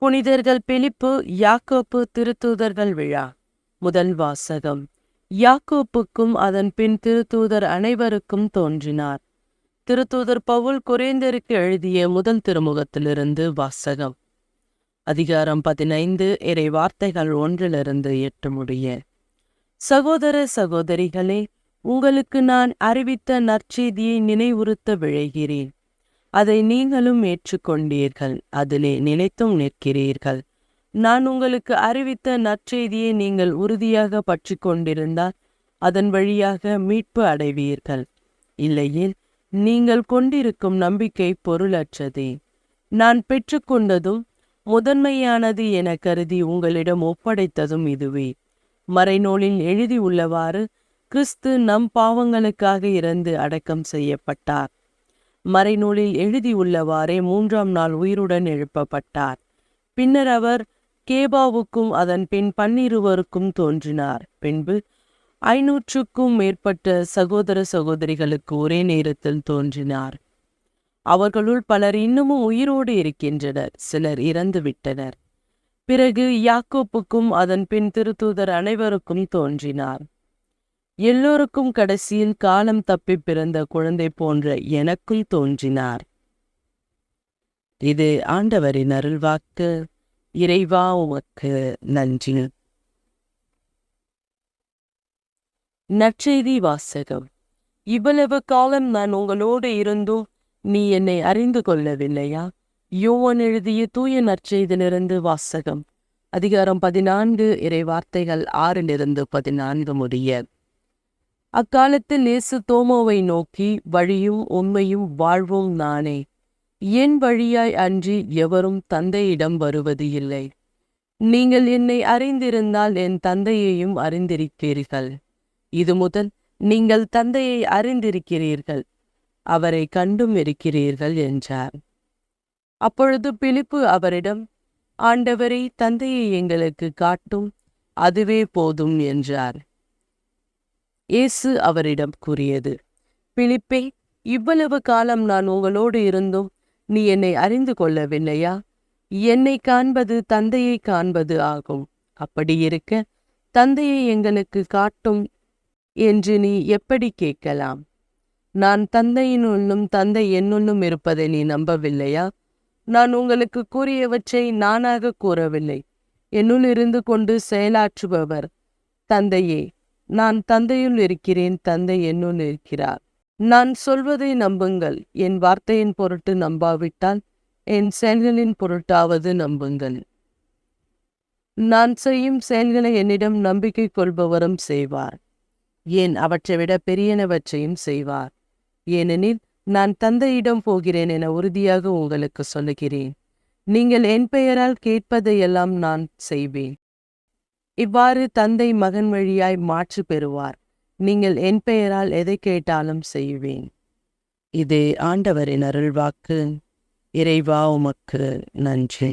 புனிதர்கள் பிலிப்பு யாக்கோப்பு திருத்தூதர்கள் விழா. முதல் வாசகம். யாக்கோப்புக்கும் அதன் பின் திருத்தூதர் அனைவருக்கும் தோன்றினார். திருத்தூதர் பவுல் குறைந்தருக்கு எழுதிய முதல் திருமுகத்திலிருந்து வாசகம். அதிகாரம் பதினைந்து இறை வார்த்தைகள் ஒன்றிலிருந்து எட்டு முடிய. சகோதர சகோதரிகளே உங்களுக்கு நான் அறிவித்த நற்செய்தியை நினைவுறுத்த விழைகிறேன். அதை நீங்களும் ஏற்றுக்கொண்டீர்கள் அதிலே நிலைத்தும் நிற்கிறீர்கள். நான் உங்களுக்கு அறிவித்த நற்செய்தியை நீங்கள் உறுதியாக பற்றி கொண்டிருந்தால் அதன் வழியாக மீட்பு அடைவீர்கள். இல்லையில் நீங்கள் கொண்டிருக்கும் நம்பிக்கை பொருளற்றதே. நான் பெற்றுக்கொண்டதும் முதன்மையானது என கருதி உங்களிடம் ஒப்படைத்ததும் இதுவே. மறைநூலில் எழுதியுள்ளவாறு கிறிஸ்து நம் பாவங்களுக்காக இறந்து அடக்கம் செய்யப்பட்டார். மறைநூலில் எழுதியுள்ளவாறே மூன்றாம் நாள் உயிருடன் எழுப்பப்பட்டார். பின்னர் அவர் கேபாவுக்கும் அதன் பின் பன்னிருவருக்கும் தோன்றினார். பின்பு ஐநூற்றுக்கும் மேற்பட்ட சகோதர சகோதரிகளுக்கு ஒரே நேரத்தில் தோன்றினார். அவர்களுள் பலர் இன்னமும் உயிரோடு இருக்கின்றனர். சிலர் இறந்து விட்டனர். பிறகு யாக்கோப்புக்கும் அதன் பின் திருத்தூதர் அனைவருக்கும் தோன்றினார். எல்லோருக்கும் கடைசியில் காலம் தப்பி பிறந்த குழந்தை போன்ற எனக்குள் தோன்றினார். இது ஆண்டவரின் அருள்வாக்கு. இறைவா உமக்கு நன்றி. நற்செய்தி வாசகம். இவ்வளவு காலம் நான் உங்களோடு இருந்தும் நீ என்னை அறிந்து கொள்ளவில்லையா? யோவன் எழுதிய தூய நற்செய்திலிருந்து வாசகம். அதிகாரம் பதினான்கு இறை வார்த்தைகள் ஆறிலிருந்து பதினான்கு முடிய அக்காலத்தில் இயேசு தோமோவை நோக்கி வழியும் உண்மையும் வாழ்வும் நானே. என் வழியாய் அன்றி எவரும் தந்தையிடம் வருவது இல்லை. நீங்கள் என்னை அறிந்திருந்தால் என் தந்தையையும் அறிந்திருப்பீர்கள் இது முதல் நீங்கள் தந்தையை அறிந்திருக்கிறீர்கள். அவரை கண்டும் இருக்கிறீர்கள் என்றார். அப்பொழுது பிலிப்பு அவரிடம் ஆண்டவரை தந்தையை எங்களுக்கு காட்டும். அதுவே போதும் என்றார். இயேசு அவரிடம் கூறியது பிலிப்பே இவ்வளவு காலம் நான் உங்களோடு இருந்தும் நீ என்னை அறிந்து கொள்ளவில்லையா? என்னை காண்பது தந்தையை காண்பது ஆகும். அப்படி இருக்க தந்தையை எங்களுக்கு காட்டும் என்று நீ எப்படி கேட்கலாம்? நான் தந்தையினுள்ளும் தந்தை என்னுள்ளும் இருப்பதை நீ நம்பவில்லையா? நான் உங்களுக்கு கூறியவற்றை நானாக கூறவில்லை. என்னுள் இருந்து கொண்டு செயலாற்றுபவர் தந்தையே. நான் தந்தையுள் இருக்கிறேன் தந்தை என்னுள் இருக்கிறார். நான் சொல்வதை நம்புங்கள் என் வார்த்தையின் பொருட்டு நம்பாவிட்டால் என் செயல்களின் பொருட்டாவது நம்புங்கள். நான் செய்யும் செயல்களை என்னிடம் நம்பிக்கை கொள்பவரும் செய்வார். ஏன் அவற்றை விட பெரியனவற்றையும் செய்வார். ஏனெனில் நான் தந்தையிடம் போகிறேன் என உறுதியாக உங்களுக்கு சொல்லுகிறேன். நீங்கள் என் பெயரால் கேட்பதையெல்லாம் நான் செய்வேன். இவ்வாறு தந்தை மகன் வழியாய் மாற்று பெறுவார். நீங்கள் என் பெயரால் எதை கேட்டாலும் செய்வேன். இது ஆண்டவரின் அருள்வாக்கு இறைவா உமக்கு நன்றி.